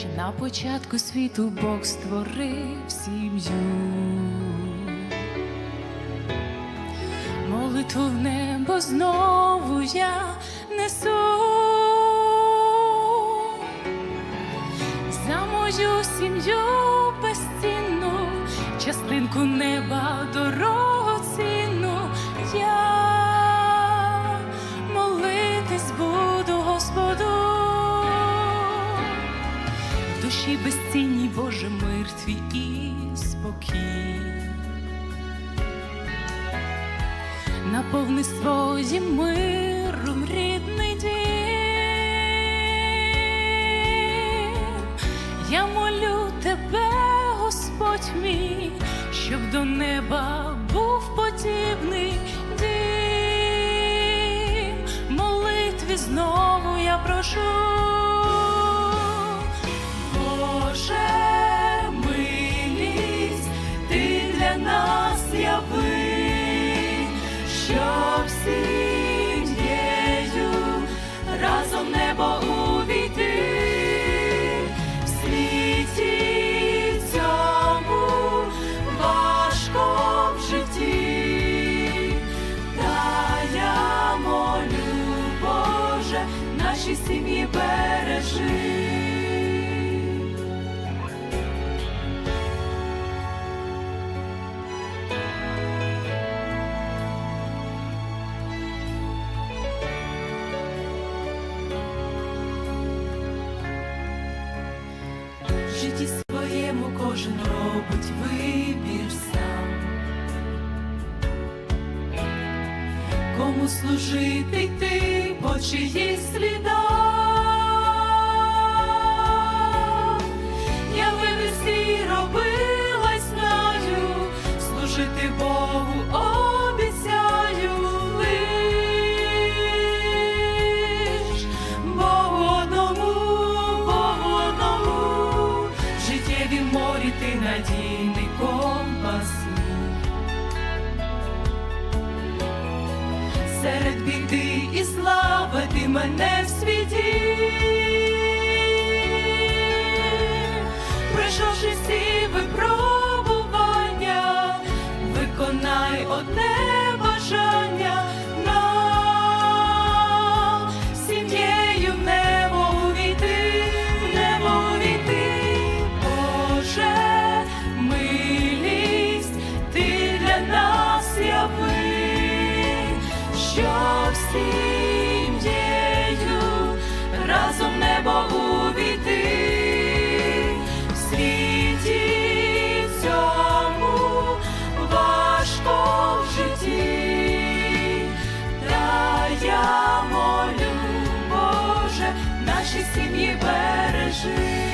Ще на початку світу Бог створив сім'ю. Молитву в небо знову я несу за мою сім'ю безцінну, частинку неба дорогоцінну. Душі безцінній Боже мир твій і спокій. Наповни своїм миром рідний дім. Я молю тебе, Господь мій, щоб до неба був подібний дім. Молитві знову я прошу. Наші сім'ї бережи. В житті своєму кожен робить вибір Кому служити йти, по чиї сліда? Я вибір робилась робила знаю, служити Богу мене в світі. Пройшовши всі випробування, виконай одне бажання нам сім'єю в небо увійти, в небо Боже, милість, ти для нас яви, щоб сім'єю сім'ї бережи.